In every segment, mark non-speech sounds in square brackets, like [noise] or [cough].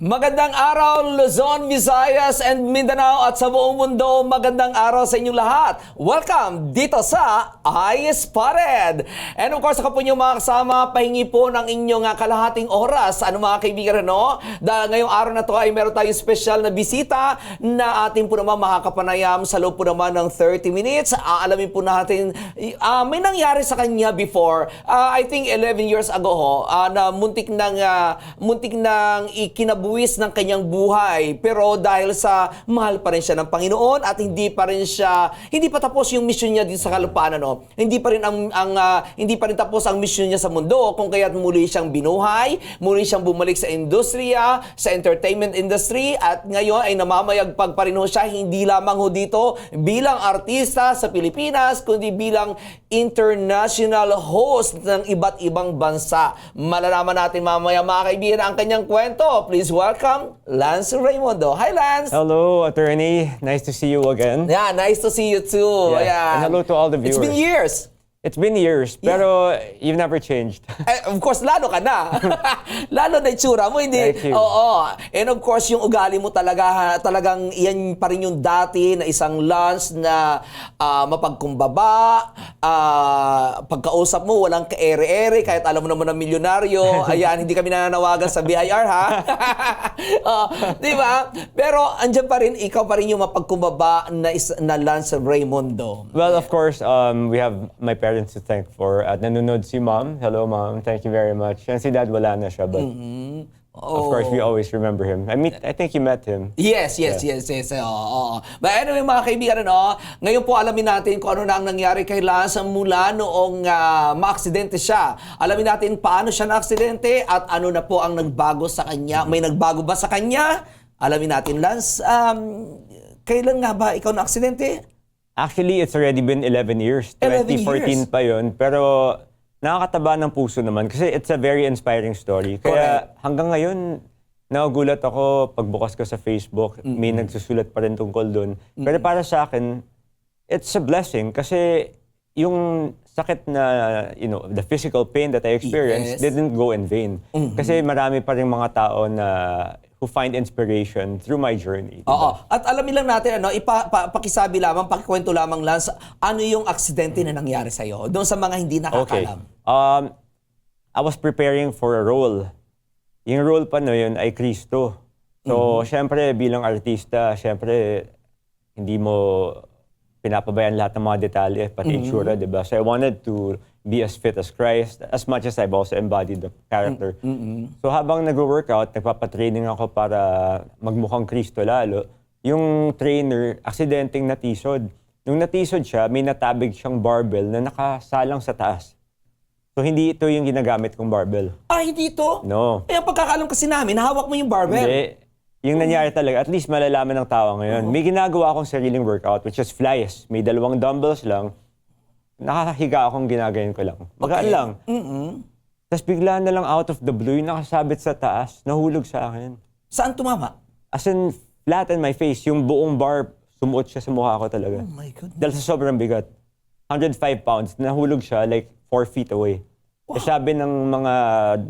Magandang araw Luzon, Visayas, and Mindanao at sa buong mundo. Magandang araw sa inyong lahat. Welcome dito sa I Spotted. And of course, ako po inyong mga kasama, pahingi po ng inyong ah, kalahating oras. Ano mga kaibigan, no? Dahil ngayong araw na to ay meron tayong special na bisita na ating po naman makakapanayam sa loob po naman ng 30 minutes. Aalamin po natin, ah, may nangyari sa kanya before. Ah, I think 11 years ago ho, ah, na muntik nang ah, muntik nang ikinabuwis ng kanyang buhay. Pero dahil sa mahal pa rin siya ng Panginoon at hindi pa rin siya hindi pa tapos yung mission niya dito sa kalupaan ano. Hindi pa rin ang, ang ah, hindi pa rin tapos ang mission niya sa mundo kung kaya't muli siyang binuhay, muli siyang bumalik sa industriya, sa entertainment industry at ngayon ay namamayagpag pa rin ho siya hindi lamang ho dito bilang artista sa Pilipinas kundi bilang international host ng iba't ibang bansa. Malalaman natin mamaya mga kaibigan ang kanyang kwento. Please welcome Lance Raymondo. Hi Lance! Hello, attorney. Nice to see you again. Yeah, nice to see you too. Yeah, Ayan. and hello to all the It's been viewers. years. It's been years, pero you've never changed. [laughs] Eh, of course, lalo ka na. [laughs] lalo na itsura mo, hindi? Thank you. Oo. And of course, yung ugali mo talaga, ha, talagang yan pa rin yung dati na isang Lance na ah, mapagkumbaba, ah, pagkausap mo, walang ka-ere-ere, kahit alam mo naman na milyonaryo. [laughs] Ayan, hindi kami nananawagan sa BIR, ha? oh, di ba? Pero andyan pa rin, ikaw pa rin yung mapagkumbaba na, is, na Lance Raymondo. well, of course, um, we have my parents to thank for. At nanonood si mom. Hello, mom. Thank you very much. And si dad, wala na siya. But of course, we always remember him. I mean, I think you met him. Yes, yes, yes, yes. Oo, oo. But anyway, mga kaibigan, ano, ngayon po alamin natin kung ano na ang nangyari kay Lance mula noong uh, maaksidente siya. Alamin natin paano siya naaksidente at ano na po ang nagbago sa kanya. May nagbago ba sa kanya? Alamin natin, Lance. Um, kailan nga ba ikaw naaksidente? Actually, it's already been 11 years. 11 2014 years. pa yun. Pero nakakataba ng puso naman kasi it's a very inspiring story. Kaya hanggang ngayon, nagugulat ako pagbukas ko sa Facebook, may nagsusulat pa rin tungkol doon. Pero para sa akin, it's a blessing kasi yung sakit na, you know, the physical pain that I experienced Yes. didn't go in vain. Kasi marami pa rin mga tao na who find inspiration through my journey. Oo. At alamin lang natin, ano, ipa, pa, pakisabi lamang, pakikwento lamang, Lance, ano yung aksidente na nangyari sa'yo? Doon sa mga hindi Okay. nakakalam. Um, I was preparing for a role. Yung role pa na yun ay Kristo. So, syempre, bilang artista, syempre, hindi mo pinapabayaan lahat ng mga detalye, pati itsura, di ba? So, I wanted to be as fit as Christ, as much as I've also embodied the character. So, habang nag-workout, nagpapatraining ako para magmukhang Kristo lalo, yung trainer, aksidenteng natisod. Nung natisod siya, may natabig siyang barbell na nakasalang sa taas. So, hindi ito yung ginagamit kong barbell. Ah, hindi ito? No. Eh, ang pagkakalam kasi namin, hawak mo yung barbell. Hindi. Yung nangyari talaga, at least malalaman ng tao ngayon. May ginagawa akong sariling workout, which is flies. May dalawang dumbbells lang. Nakakahiga akong ginagayin ko lang. Magaan lang. Tapos bigla na lang out of the blue, yung nakasabit sa taas, nahulog sa akin. Saan tumama? As in, flat in my face, yung buong bar, sumuot siya sa mukha ko talaga. Oh my goodness. Dahil sa sobrang bigat. 105 pounds, nahulog siya like 4 feet away. Eh, sabi ng mga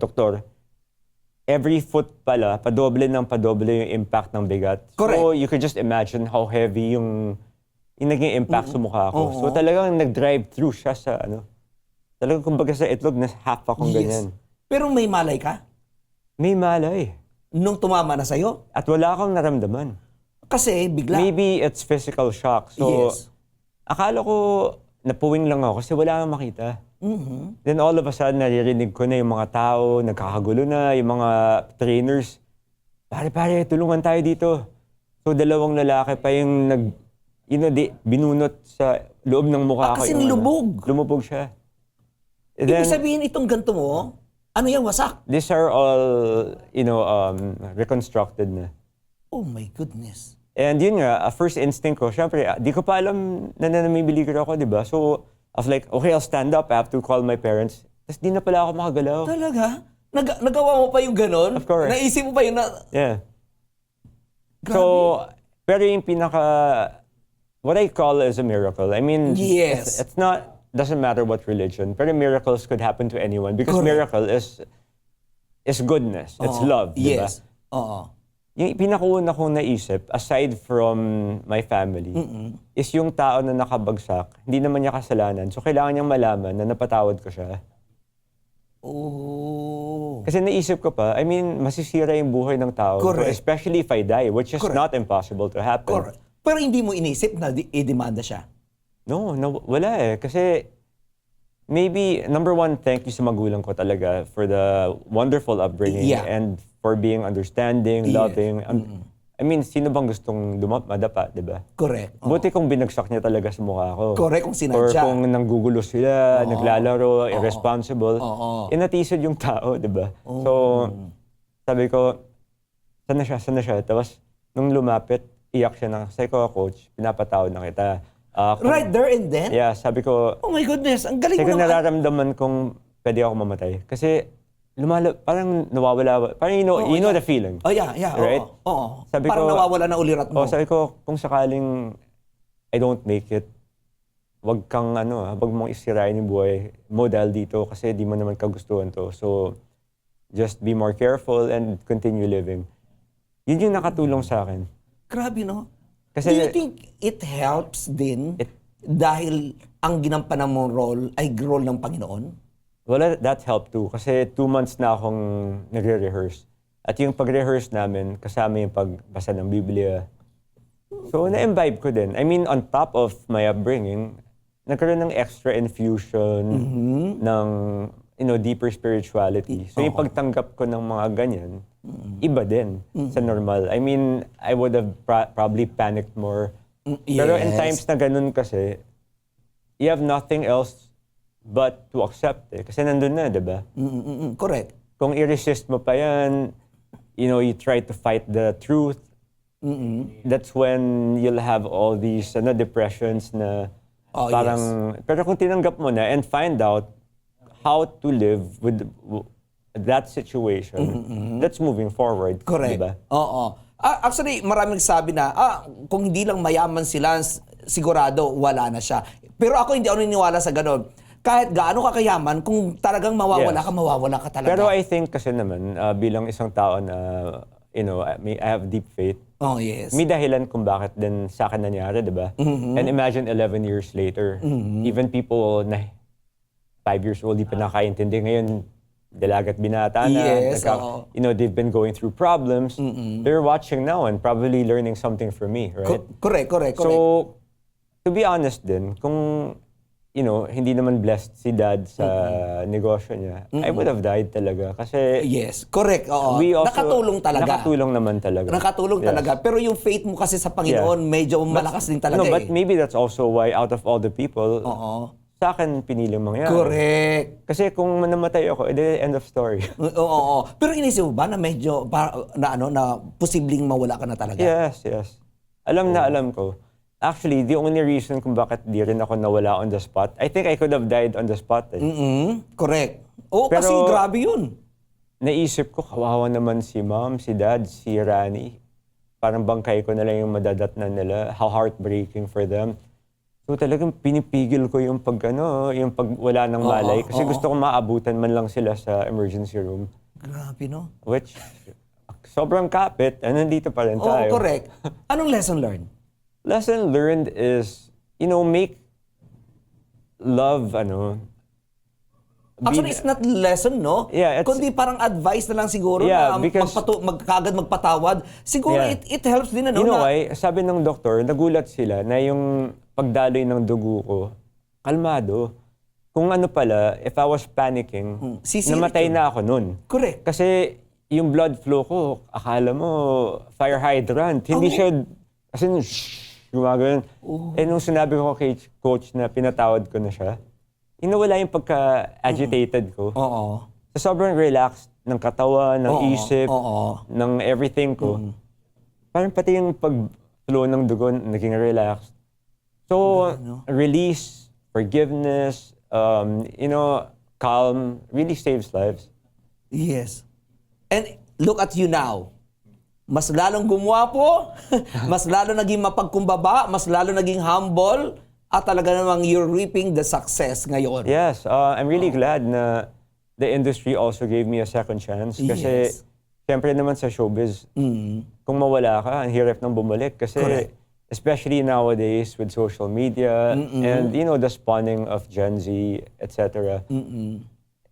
doktor, every foot pala, padoble ng padoble yung impact ng bigat. So Correct. you could just imagine how heavy yung, yung naging impact sa mukha ko. So talagang nag-drive through siya sa ano. Talagang kumbaga sa itlog na half akong ganyan. Pero may malay ka May malay. nung tumama na sa'yo. At wala akong naramdaman. Kasi bigla. Maybe it's physical shock. So, Yes. akala ko napuwing lang ako kasi wala akong makita. Mhm. Then all of a sudden, naririnig ko na yung mga tao, nagkakagulo na, yung mga trainers. Pare, pare, tulungan tayo dito. So, dalawang lalaki pa yung nag, you know, di, binunot sa loob ng Ah, mukha ko. kasi yung ano. lubog. lumubog siya. And Ibig then, sabihin itong ganito mo, ano yan, wasak? these are all, you know, um, reconstructed na. Oh my goodness. And yun nga, uh, first instinct ko, syempre, uh, di ko pa alam na nanamimiligir ako, di ba? So, I was like, okay, I'll stand up. I have to call my parents. Tapos di na pala ako makagalaw. Talaga? Nag nagawa mo pa yung ganon? Of course. Naisip mo pa yun na, Yeah. grabe. So, pero yung pinaka, what I call is a miracle. I mean, Yes. it's, it's not, doesn't matter what religion, pero miracles could happen to anyone because Correct. miracle is, is goodness. It's Oo. love, di ba? Yes. Oo. yung pinakauna kong naisip, aside from my family, is yung tao na nakabagsak, hindi naman niya kasalanan. So, kailangan niyang malaman na napatawad ko siya. Oh. Kasi naisip ko pa, I mean, masisira yung buhay ng tao. Correct. Especially if I die, which is Correct. not impossible to happen. Correct. Pero hindi mo inisip na di- i-demanda siya. No, no, wala eh. Kasi maybe, number one, thank you sa magulang ko talaga for the wonderful upbringing Yeah. and for being understanding, Yes. loving. Um, I mean, sino bang gustong dumap, madapa, di ba? Correct. Oo. Buti kung binagsak niya talaga sa mukha ko. Correct, kung Or sinadya. kung nanggugulo sila, naglalaro, irresponsible. Oo. Inatisod yung tao, di ba? So, sabi ko, sana siya, sana siya. Tapos, nung lumapit, iyak siya ng, sabi ko, coach, pinapatawad na kita. Ah, kung- Right there and then? Yeah, sabi ko, Oh my goodness, ang galing mo ko naman. nararamdaman kung pwede ako mamatay. Kasi, lumala, parang nawawala, parang you know, Oo, you know the feeling. Oh yeah, yeah. Right? Oo. oo. Sabi Parang ko- nawawala na ulirat mo. O, sabi ko, kung sakaling I don't make it, wag kang ano, ah, wag mong isirain yung buhay mo dahil dito kasi di mo naman kagustuhan to. So, just be more careful and continue living. Yun yung nakatulong sa akin. Grabe, no? Kasi- Do you think it helps din It- dahil ang ginampanan mong role ay role ng Panginoon? Well, that- helped too. Kasi two months na akong nagre-rehearse. At yung pag-rehearse namin, kasama yung pagbasa ng Biblia. So, na-imbibe ko din. I mean, on top of my upbringing, nagkaroon ng extra infusion ng, you know, deeper spirituality. So, yung pagtanggap ko ng mga ganyan, iba din sa normal. I mean, I would have pra- probably panicked more. Pero in yes. times na ganun kasi, you have nothing else but to accept eh. Kasi nandun na, di ba? Mm-mm-mm. Correct. Kung i-resist mo pa yan, you know, you try to fight the truth, that's when you'll have all these ano, depressions na Oh, parang... Pero kung tinanggap mo na and find out how to live with that situation, that's moving forward. Correct. Di ba? Oo. Ah, actually, maraming sabi na, ah, kung hindi lang mayaman sila, s- sigurado wala na siya. Pero ako hindi ako naniniwala sa ganun. Kahit gaano ka kayaman, kung talagang mawawala Yes. ka, mawawala ka talaga. Pero I think kasi naman, ah, bilang isang tao na, you know, I, may- I have deep faith, oh, yes. May dahilan kung bakit din sa akin nangyari, di ba? And imagine 11 years later, even people na 5 years old, di pa nakakaintindi. Ngayon, dalagat binata na. Yes, nagka- oo. you know, they've been going through problems. They're watching now and probably learning something from me, right? Co- correct, correct, correct. So, to be honest din, kung you know, hindi naman blessed si dad sa negosyo niya, I would have died talaga. Kasi yes, correct. Oo. we also, nakatulong talaga. Nakatulong naman talaga. Nakatulong Yes. talaga. Pero yung faith mo kasi sa Panginoon, medyo malakas din talaga No, but eh. maybe that's also why out of all the people, Oo. Sa akin piniling mangyari. Correct. Kasi kung namatay ako, edi end of story. [laughs] Oo, oo, oo. Pero inisip mo ba na medyo para, na ano na posibleng mawala ka na talaga? yes, yes. Alam na alam ko. Actually, the only reason kung bakit di rin ako nawala on the spot, I think I could have died on the spot. Eh. Mm-mm. Correct. Oo, kasi Pero- grabe yun. Naisip ko, kawawa naman si mom, si dad, si Rani. Parang bangkay ko na lang yung madadatnan nila. How heartbreaking for them. So talagang pinipigil ko yung pag ano, yung pag wala ng malay. Kasi gusto ko maabutan man lang sila sa emergency room. Grabe, no? Which, sobrang kapit, and nandito pa rin Oo, tayo. correct. Anong lesson learned? Lesson learned is, you know, make love, ano, Actually, it's not lesson, no? Yeah, it's- Kundi parang advice na lang siguro Yeah, na because- magpatu- magkagad magpatawad. Siguro Yeah. it, it helps din, ano? you know na, why? Sabi ng doktor, nagulat sila na yung pagdaloy ng dugo ko, kalmado. Kung ano pala, if I was panicking, Hmm, sisirit namatay yun. na ako nun. Correct. Kasi yung blood flow ko, akala mo, fire hydrant. Hindi Oh. siya, as in, shh, gumagano. Oh. Eh nung sinabi ko kay coach na pinatawad ko na siya, inawala yung pagka-agitated ko. Oo. So, sobrang relaxed ng katawan, ng Oo, isip, oo. ng everything ko. Parang pati yung pag-flow ng dugo, naging relaxed. So, release, forgiveness, um, you know, calm, really saves lives. Yes. And look at you now. Mas lalong gumwapo, [laughs] mas lalo naging mapagkumbaba, mas lalo naging humble, at talaga namang you're reaping the success ngayon. Yes, uh, I'm really glad na the industry also gave me a second chance. Kasi, Yes. syempre naman sa showbiz, kung mawala ka, ang hirap nang bumalik. Kasi, Correct. especially nowadays with social media and, you know, the spawning of Gen Z, etc.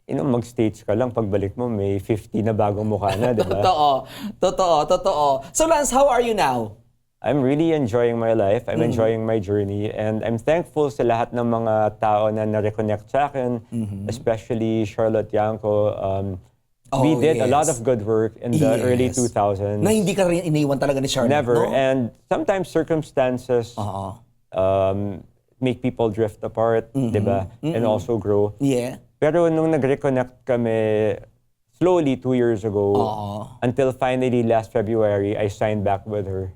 You know, mag-stage ka lang, pagbalik mo, may 50 na bagong mukha na, di ba? [laughs] Totoo. Totoo. Totoo. So Lance, how are you now? I'm really enjoying my life. I'm enjoying my journey. And I'm thankful sa lahat ng mga tao na na-reconnect sa akin, especially Charlotte Yanko. Um, we Oh, did a lot yes. of good work in the early Yes. 2000s. Na hindi ka rin iniwan talaga ni Charlotte, Never. no? And sometimes circumstances Oo. um, make people drift apart, di ba? And also grow. Yeah. Pero nung nag-reconnect kami slowly two years ago, Oo. until finally last February, I signed back with her.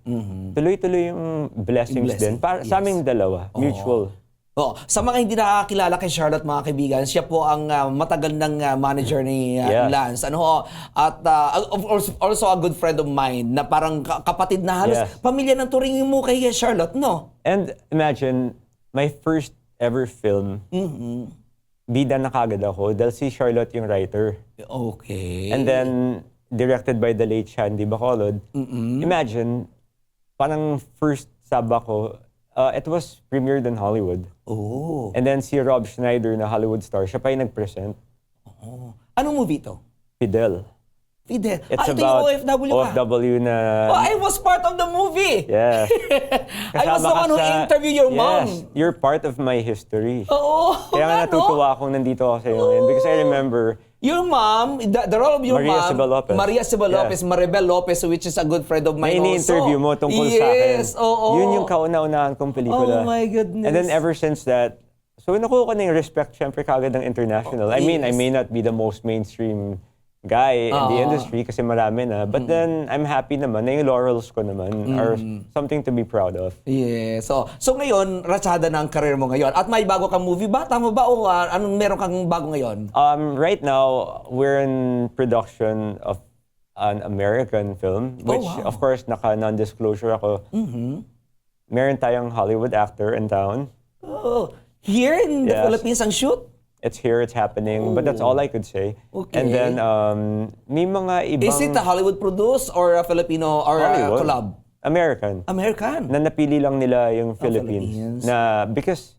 Tuloy-tuloy yung blessings Blessing, din. Para, Sa yes. aming dalawa, mutual. Oh, sa mga hindi nakakilala kay Charlotte mga kaibigan, siya po ang ah, matagal ng ah, manager ni ah, Yes. Lance. Ano ho? At ah, of course, also a good friend of mine na parang ka- kapatid na halos Yes. pamilya ng turingin mo kay Charlotte, no? And imagine, my first ever film, bida na kagad ako dahil si Charlotte yung writer. Okay. And then, directed by the late Shandy Bacolod. Imagine, parang first sab ako, uh, it was premiered in Hollywood. Oh. And then si Rob Schneider na Hollywood star, siya pa yung nag-present. oh. Anong movie to? Fidel. Fidel. It's ah, ito about yung OFW ka. OFW na... Oh, I was part of the movie. Yeah. [laughs] I was the one who sa- interviewed your yes, mom. you're part of my history. Oo. Kaya nga nga, no? natutuwa akong nandito ako sa iyo ngayon because I remember Your mom, the, the role of your Maria mom, Cibel Lopez. Maria Cibel Yeah. Lopez, Maribel Lopez, which is a good friend of mine ini-interview also. mo tungkol yes, sa akin. oo. Yun yung kauna-unahan kong Oh pelikula. my goodness. And then ever since that, so nakuha ko na yung respect syempre kagad ng international. I mean, I yes. may not be the most mainstream guy in the Oo. industry kasi marami na. Mm. But then, I'm happy naman na yung laurels ko naman are something to be proud of. Yeah. So, so ngayon, ratsada na ang career mo ngayon. At may bago kang movie ba? Tama ba? O ah, anong meron kang bago ngayon? Um, right now, we're in production of an American film, which Oh, wow. of course naka non-disclosure ako. Meron tayong Hollywood actor in town. Oh, here in the Yes. Philippines ang shoot? It's here, it's happening, but that's all I could say. Okay. And then um, may mga ibang Is it a Hollywood produced or a Filipino or a Hollywood. collab? American American. na napili lang nila yung Philippines. Philippines. Na because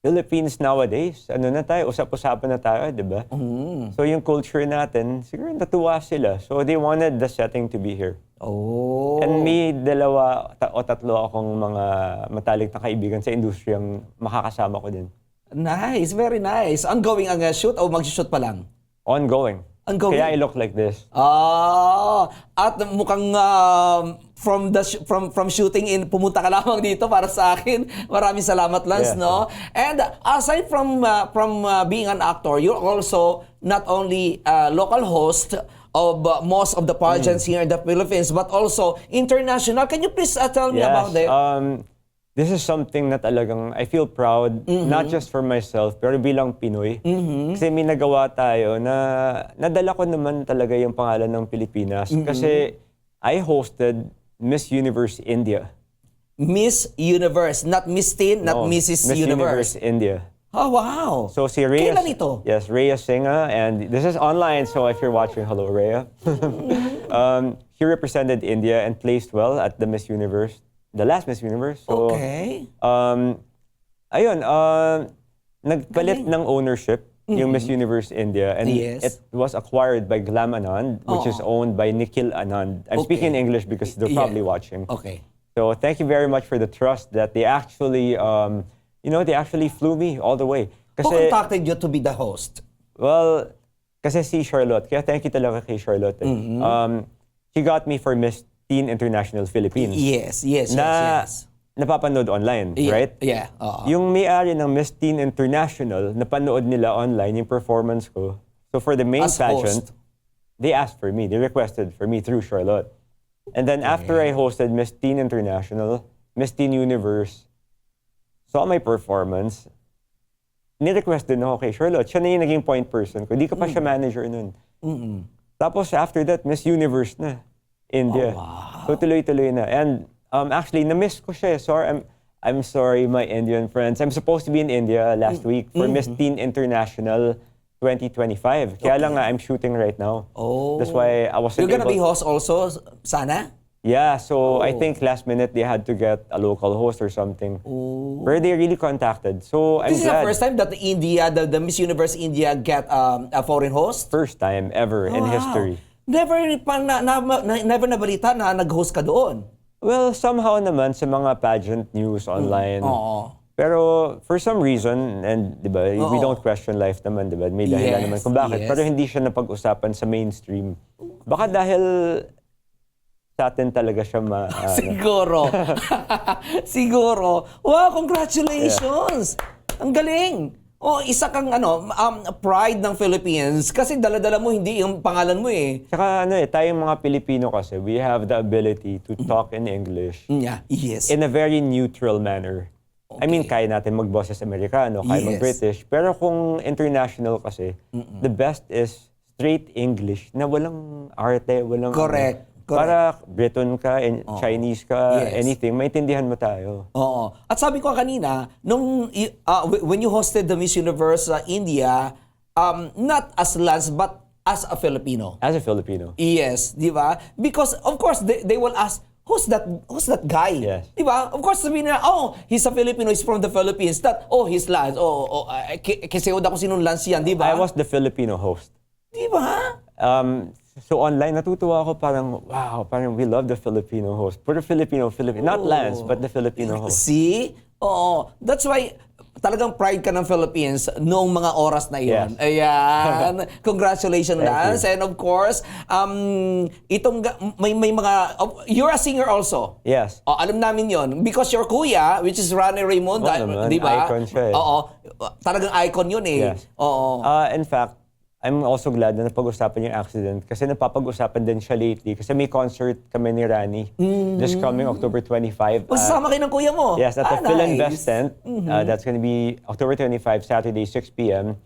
Philippines nowadays, ano na tayo, usap-usapan na tayo, di ba? Mm. So yung culture natin, siguro natuwa sila. So they wanted the setting to be here. Oh. And may dalawa ta- o tatlo akong mga matalik na kaibigan sa industriyang makakasama ko din. Nice, very nice. Ongoing ang uh, shoot o mag-shoot pa lang? Ongoing. Ongoing. Kaya I look like this. Ah, at mukhang um, from the sh- from from shooting in pumunta ka lamang dito para sa akin. [laughs] Maraming salamat Lance, Yeah. no? And aside from uh, from uh, being an actor, you're also not only a local host of uh, most of the pageants Mm. here in the Philippines, but also international. Can you please uh, tell me about that? Um, this is something na talagang I feel proud, Mm-hmm. not just for myself, pero bilang Pinoy. Kasi may nagawa tayo na nadala ko naman talaga yung pangalan ng Pilipinas. Mm-hmm. Kasi I hosted Miss Universe India. Miss Universe, not Miss Teen, not No, Mrs. Miss Universe. India. Oh, wow. So si Rhea... Kailan ito? Yes, Rhea Singa. And this is online, so if you're watching, hello, Rhea. [laughs] um, she represented India and placed well at the Miss Universe, the last Miss Universe. So, Okay. Um, ayun, um, nagpalit ng ownership yung Miss Universe India and Mm-hmm. Yes. it was acquired by Glam Anand, which is owned by Nikhil Anand. I'm Okay. speaking English because they're Yeah. probably watching. Okay. So thank you very much for the trust that they actually, um, you know, they actually flew me all the way. Who Kasi, contacted you to be the host? well, kasi si Charlotte, kaya thank you talaga kay Charlotte. eh. Mm-hmm. Um, she got me for Miss Teen International Philippines. Yes, yes, na yes, yes. napapanood online, Yeah, right? Yeah. oo. Yung may-ari ng Miss Teen International, napanood nila online yung performance ko. So for the main As pageant, host. they asked for me. They requested for me through Charlotte. And then after I hosted Miss Teen International, Miss Teen Universe, saw my performance, ni-request din ako kay Charlotte. Siya na yung naging point person ko. Di ka pa Mm. siya manager nun. Tapos after that, Miss Universe na. India. Oh, So tuloy-tuloy na. And um, actually, na-miss ko siya. eh. Sorry, I'm, I'm sorry, my Indian friends. I'm supposed to be in India last week for Miss Teen International. 2025. Kaya lang nga, I'm shooting right now. Oh. That's why I wasn't You're gonna able- be host also, sana? Yeah, so Oh. I think last minute they had to get a local host or something. Oh. Where they really contacted. So I'm This is the glad. first time that India, the, the Miss Universe India get um, a foreign host? First time ever in Wow. history. Never pa na, na, na- never nabalita na nag-host ka doon. Well, somehow naman sa mga pageant news online. Mm. Oo. Pero for some reason, and di ba, we don't question life naman, di ba? May dahilan Yes, naman kung bakit. yes. Pero hindi siya napag-usapan sa mainstream. Baka dahil sa atin talaga siya ma... [laughs] ano. Siguro. [laughs] Siguro. Wow, congratulations! Ang galing! Oh, isa kang ano, um, pride ng Philippines kasi dala-dala mo hindi yung pangalan mo eh. Tsaka ano eh, tayong mga Pilipino kasi, we have the ability to talk in English Yeah, yes. in a very neutral manner. I mean, kaya natin mag-boses Amerikano, kaya Yes. mag-British. Pero kung international kasi, the best is straight English na walang arte, walang... Correct. Para Briton ka, and Chinese ka, Yes. anything, maintindihan mo tayo. Oo. At sabi ko kanina, nung w- when you hosted the Miss Universe uh, India, um, not as Lance but as a Filipino. As a Filipino. Yes, di ba? Because of course they, they will ask who's that who's that guy? Yes. Di ba? Of course sabihin nila, oh, he's a Filipino, he's from the Philippines. That oh, he's Lance. Oh, oh, uh, k- kasi ako sinong Lance yan, di ba? I was the Filipino host. Di ba? Um, so online, natutuwa ako parang, wow, parang we love the Filipino host. Puro Filipino, Filipino. Not Lance, but the Filipino host. See? Oo. That's why talagang pride ka ng Philippines noong mga oras na iyon. Yes. Ayan. [laughs] Congratulations, Lance. you. And of course, um, itong, may, may mga, oh, you're a singer also. Yes. Oh, alam namin yon Because your kuya, which is Ronnie Raymond, naman, di ba? icon siya eh. Oo. Talagang icon yun eh. Yes. Oo. Uh, in fact, I'm also glad na napag-usapan yung accident kasi napapag-usapan din siya lately kasi may concert kami ni Rani this coming October 25. Uh, Magsasama kayo ng kuya mo. yes, at the Ah, Phil nice. Investment. Uh, that's to be October 25, Saturday, 6 p.m.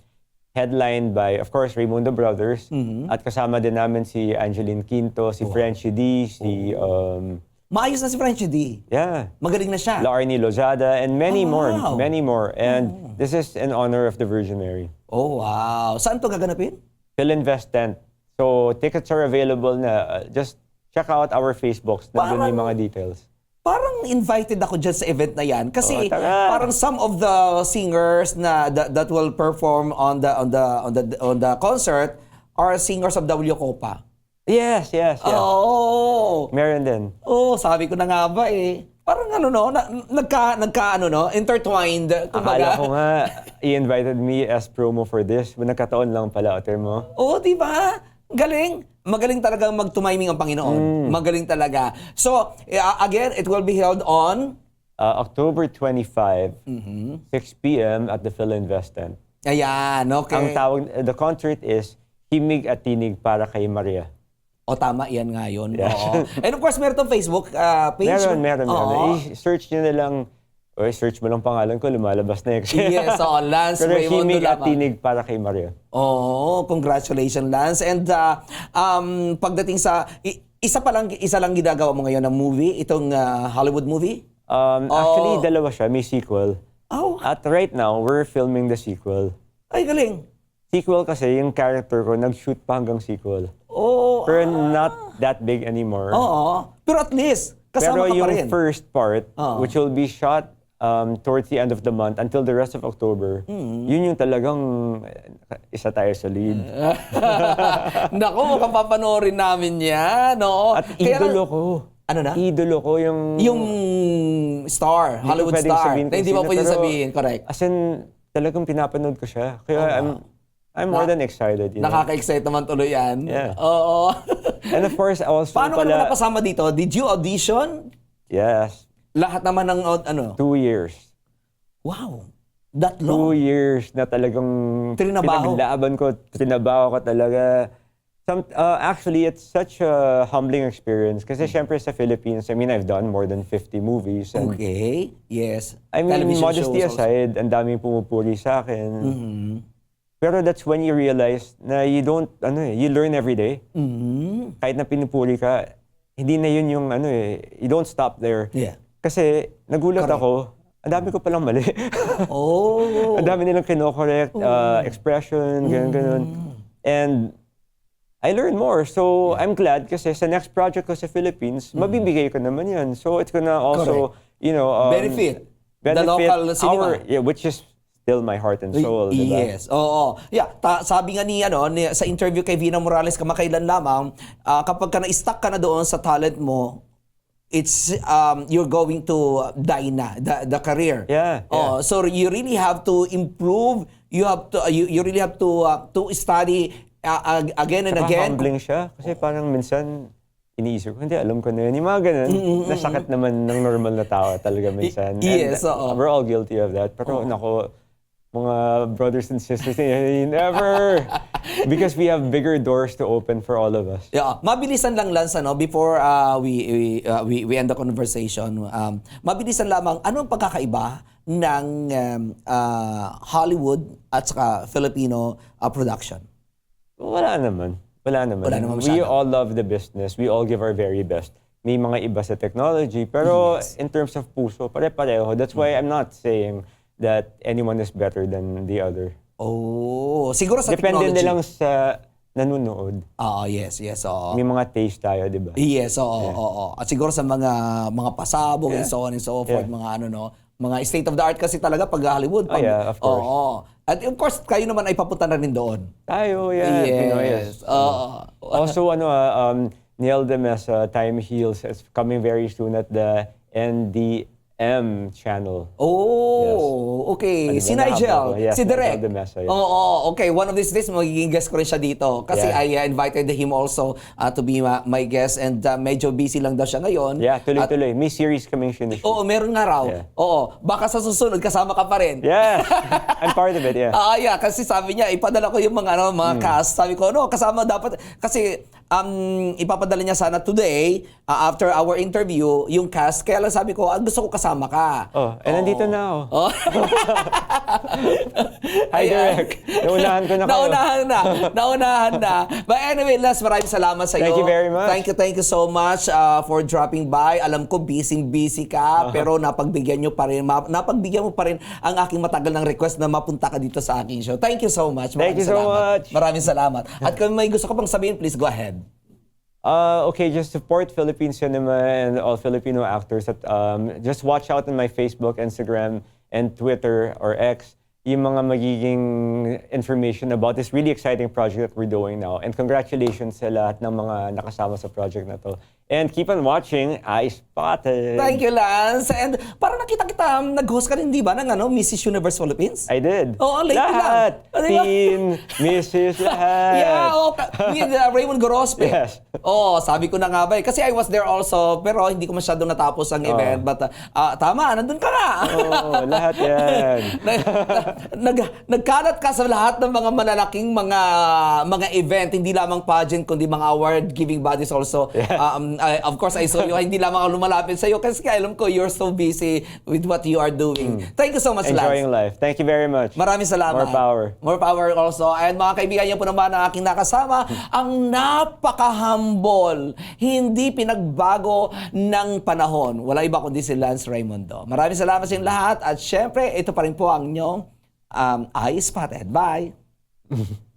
Headlined by, of course, Raimundo Brothers. At kasama din namin si Angeline Quinto, si Frenchie D, si, um, Maayos na si Frenchie D. yeah, Magaling na siya. Larnie Lozada, and many Oh, more, wow. many more. And this is in honor of the Virgin Mary. Oh, wow. Saan to gaganapin? Phil Investent. So, tickets are available na. Just check out our Facebooks. Nandun Parang- yung mga details. Parang invited ako dyan sa event na yan kasi Oo, tara. parang some of the singers na that, that will perform on the on the on the on the concert are singers of W Copa. Yes, yes, yes. Oh. Meron din. Oh, sabi ko na nga ba eh. Ano no, na, nagka nagka ano no, intertwined Akala ko nga, i-invited me as promo for this. Nagkataon lang pala, Otter mo. Oh, di ba? Galing. Magaling talaga magtumiming ang Panginoon. Magaling talaga. So, uh, again, it will be held on Uh, October 25, Mm-hmm. 6 p.m. at the Phil Investent. Ayan, okay. Ang tawag, the concert is Himig at Tinig para kay Maria. O tama, yan nga yun. Yeah. Oo. And of course, meron tong Facebook uh, page. Meron, meron, Oo. meron. I-search nyo na lang, o search mo lang pangalan ko, lumalabas na yun. Yes, oo, Lance Pero Raymundo Himig at lamang. Tinig para kay Maria. Oo, congratulations Lance. And uh, um, pagdating sa, i- isa pa lang, isa lang ginagawa mo ngayon ng movie, itong uh, Hollywood movie? Um, Actually, dalawa siya. May sequel. Oh, At right now, we're filming the sequel. ay galing. Sequel kasi, yung character ko, nag-shoot pa hanggang sequel. Pero not that big anymore. Oo. Pero at least, kasama Pero ka yung pa rin. first part, Oo. which will be shot um, towards the end of the month until the rest of October, Mm-hmm. yun yung talagang eh, isa tayo sa lead. [laughs] Naku, mukhang papanoorin namin yan. Oo. At Kaya lang- idolo ko. Ano na? Idolo ko yung... Yung star, Hindi ko Hollywood pwedeng star. sabihin Na kung hindi mo sino, pwede pero sabihin, correct. As in, talagang pinapanood ko siya. Kaya I'm, I'm more than excited. You know? Nakaka-excite naman tuloy yan. Yeah. Oo. [laughs] And of course, I also Paano ka pala... naman napasama dito? Did you audition? Yes. Lahat naman ng aud- ano? Two years. Wow. That Two long. years na talagang Trinabaho. pinaglaban ko, trinabaho ko talaga. Some, uh, actually, it's such a humbling experience kasi syempre sa Philippines, I mean, I've done more than 50 movies. And Okay. Yes. I mean, Television modesty shows also. aside, ang daming pumupuri sa akin. Mm-hmm. Pero that's when you realize na you don't, ano eh, you learn every day. Mhm. Kahit na pinupuri ka, hindi na yun yung, ano eh, you don't stop there. Yeah. Kasi nagulat ako, ang dami ko palang mali. [laughs] Oh. ang dami nilang kinokorrect, uh, expression, ganun, ganun. And I learned more. So, I'm glad kasi sa next project ko sa Philippines, mabibigay ko naman yan. So, it's gonna also, you know, um, Benefit the benefit local cinema. our, yeah, which is still my heart and soul. diba? Yes. Oo. Yeah, ta- sabi nga ni ano ni, sa interview kay Vina Morales kamakailan lamang, ah, kapag ka na-stuck ka na doon sa talent mo, it's um you're going to die na the, the career. Yeah, Oh, so you really have to improve. You have to you, you really have to uh, to study uh, ag- again and Saka again. humbling siya. Kasi parang minsan, iniisip ko, hindi, alam ko na yun. Yung mga ganun, nasakit naman ng normal na tao talaga minsan. Y- yes, And, oo. We're all guilty of that. Pero nako, mga brothers and sisters, eh, never! [laughs] Because we have bigger doors to open for all of us. Yeah, mabilisan lang Lance ano before uh, we we, uh, we we end the conversation. Um, mabilisan lamang ano ang pagkakaiba ng um, uh, Hollywood at saka Filipino uh, production? Wala naman. Wala naman. Wala naman we all love the business. We all give our very best. May mga iba sa technology. Pero in terms of puso, pare-pareho. That's why I'm not saying that anyone is better than the other. Oh, siguro sa Depende technology. na lang sa nanonood. Oo, yes, yes, oo. May mga taste tayo, di ba? Yes, oo, oo, oo. At siguro sa mga mga pasabog and so on and so forth, Yeah. mga ano no, mga state of the art kasi talaga pag Hollywood. Pag, Oh, yeah, of course. Oo. At of course, kayo naman ay papunta na rin doon. Tayo, yeah. Pinoy, Yes. Oo. Also, ano, ah, um, Neil de Mesa, Time Heals, is coming very soon at the NDM channel. Oh, okay. Ano ba, si Nigel, ko? Yes, si Direk. De Mesa, yes. Oo, okay. One of these days, magiging guest ko rin siya dito. Kasi Yeah. I uh, invited him also uh, to be ma- my guest and uh, medyo busy lang daw siya ngayon. Yeah, tuloy-tuloy. May series kaming sinishoot. Oo, meron nga raw. Yeah. Oo, baka sa susunod kasama ka pa rin. Yeah, [laughs] I'm part of it, yeah. Ah, yeah, kasi sabi niya, ipadala ko yung mga ano, Hmm. mga cast. Sabi ko, no, kasama dapat kasi um ipapadala niya sana today uh, after our interview yung cast. Kaya lang sabi ko, ah, gusto ko kasama ka. Oh, eh, nandito na ako. Oh. [laughs] Hi, Ayan. Direk. Naunahan ko na kayo. Naunahan na. Naunahan na. But anyway, Les, maraming salamat sa iyo. Thank you very much. Thank you, thank you so much uh, for dropping by. Alam ko, busy-busy ka, Uh-huh. pero napagbigyan nyo pa rin, ma- napagbigyan mo pa rin ang aking matagal ng request na mapunta ka dito sa aking show. Thank you so much. Thank Maraming you so salamat. much. Maraming salamat. At kung may gusto ka pang sabihin, please go ahead. Uh, okay, just support Philippine cinema and all Filipino actors. At, um, just watch out on my Facebook, Instagram, and Twitter or X yung mga magiging information about this really exciting project that we're doing now. And congratulations sa lahat ng mga nakasama sa project na to. And keep on watching I Spotted. Thank you, Lance. And parang nakita kita, um, nag-host ka rin, di ba, ng ano, Mrs. Universe Philippines? I did. Oo, late lahat. lang. Teen, Mrs. lahat. Yeah, oh, ni uh, Raymond Gorospe. Yes. Oh, sabi ko na nga ba eh. Kasi I was there also, pero hindi ko masyadong natapos ang event. But uh, tama, nandun ka nga. Oo, lahat yan. [laughs] nag, nag, nagkalat ka sa lahat ng mga malalaking mga mga event, hindi lamang pageant, kundi mga award-giving bodies also. Um, I- of course, I saw you. Hindi lamang ako lumalapit sa iyo kasi alam ko you're so busy with what you are doing. Thank you so much, Lance. Hmm. Enjoying life. Thank you very much. Maraming salamat. More power. More power also. And mga kaibigan, yan po naman ang aking nakasama. ang napaka-humble. Hindi pinagbago ng panahon. Wala iba kundi si Lance Raimundo. Maraming salamat sa lahat. At syempre, ito pa rin po ang inyong um, Eye Spotted. Bye! [laughs]